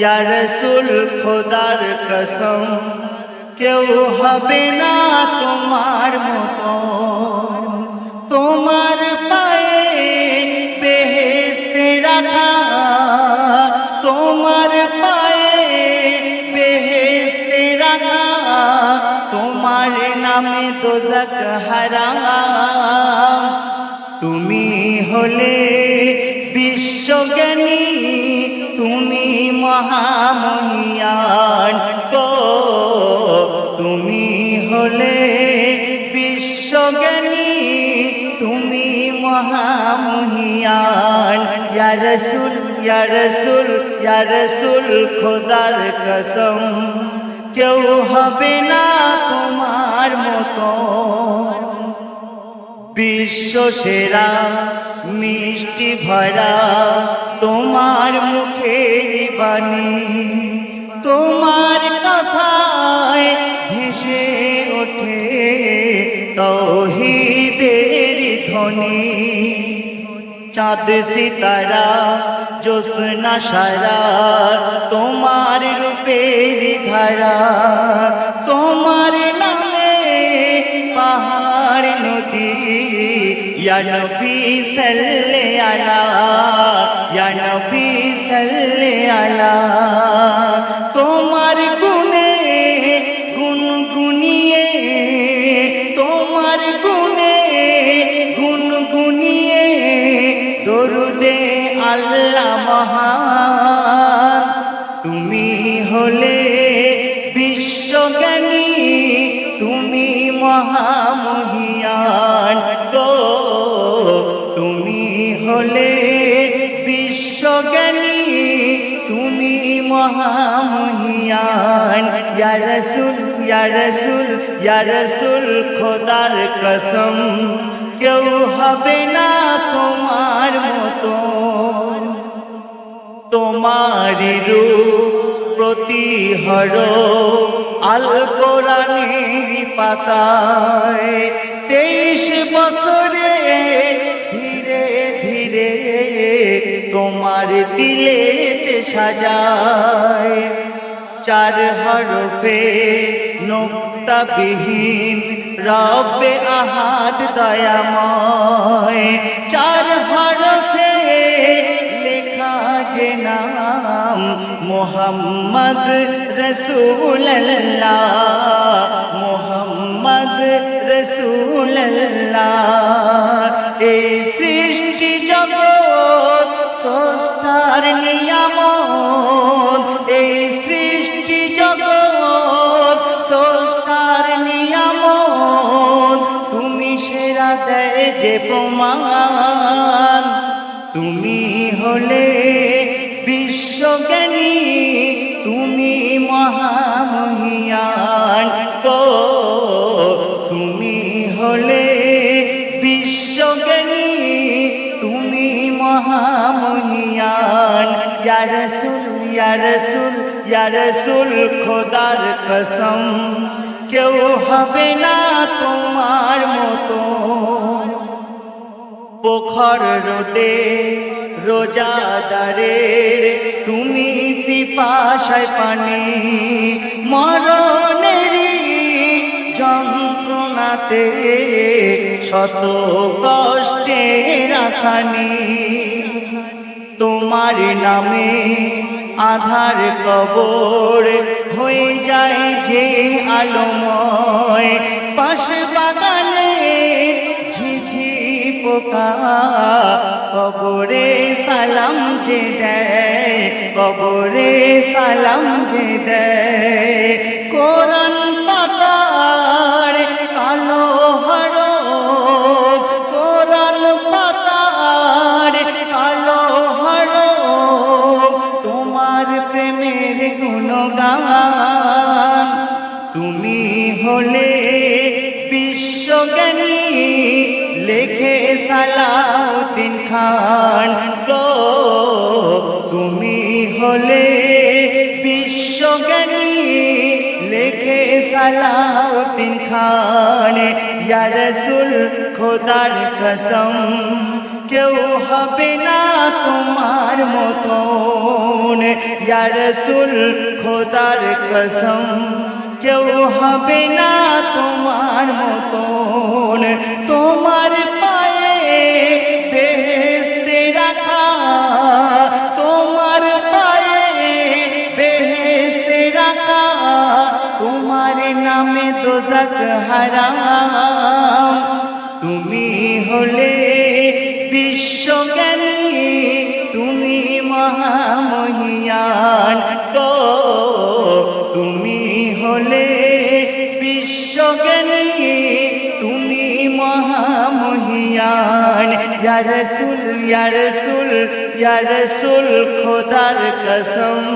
ইয়া রসুল, খোদার কসম, কেউ হবে না তোমার মতো তোমার পায়ে বেহেস্তে রাখা, তোমার পায়ে বেহেস্তে রাখা, তোমার নামে দোজক হারাম। তুমি হলে বিশ্বজ্ঞানী, তুমি মহামহিয়ান গো, তুমি হলে বিশ্বজ্ঞানী, তুমি মহামহিয়ান। ইয়া রসুল ইয়া রসুল ইয়া রসুল, খোদার কসম, কেউ হবে না তোমার মতো। বিশ্ব সেরা, মিষ্টি ভরা, তোমার মুখের বাণী। তোমার কথায় ভেসে ওঠে তৌহিদের ধ্বনি। চাঁদ, সিতারা জোসনা সারা তোমার রূপের ধারা। তোমার নামে পাহাড়, নদী, ইয়া নবী সাল্লে আলা ইয়া নবী সাল্লে আলা। তোমার গুণে গুনগুনিয়ে, তোমার গুণে গুনগুনিয়ে দরুদে আল্লাহ মহান। তুমি হলে মহামহিয়ান, ইয়া রসুল ইয়া রসুল ইয়া রসুল খোদার কসম, কেউ হবে না তোমার মতো। তোমার রূপ প্রতিহর আল কোরআনের পাতায়, তেইশ বছরে তোমার দিলেতে সাজায়। চার হরফে নোক্তাবিহীন রব্বে আহাদ দয়াময়। চার হরফে লেখা যে নাম মোহাম্মদ রসুল্লাহ মোহাম্মদ রসুল্লাহ এই নিয়ামত, এই সৃষ্টি জগৎ স্রষ্টার নিয়ামত। তুমি সেরা দেয় যে প্রমাণ। তুমি হলে বিশ্বজ্ঞানী, তুমি মহামহিয়ান রসুল রসুল রসুল, খোদার কসম। কেউ হবে না তোমার মতো। পোখর রোদে, রোজাদারের তুমি পিপাসায় পানি। মরণেরই যন্ত্রণাতে শত কষ্টের আসানি। তোমার নামে আধার কবর হয়ে যায় যে আলোময়। পাশ বাগানে ঝিঝি পোকা, কবরে সালাম যে দেয়, কবরে সালাম যে দেয়। কোরআন প্রেমের গুণগান। তুমি হলে বিশ্বজ্ঞানী, লেখে সালাউদ্দিন খান গো। তুমি হলে বিশ্বজ্ঞানী, লেখে সালাউদ্দিন খান ইয়া রসুল খোদার কসম কেউ হবে না তোমার মতন ইয়া রসুল খোদার কসম কেউ হবে না তোমার মতন তোমার হলে বিশ্বজ্ঞানী, তুমি মহামহিয়ান তো। তুমি হলে বিশ্বজ্ঞানী, তুমি মহামহিয়ান। ইয়া রসুল ইয়া রসুল ইয়া রসুল খোদার কসম।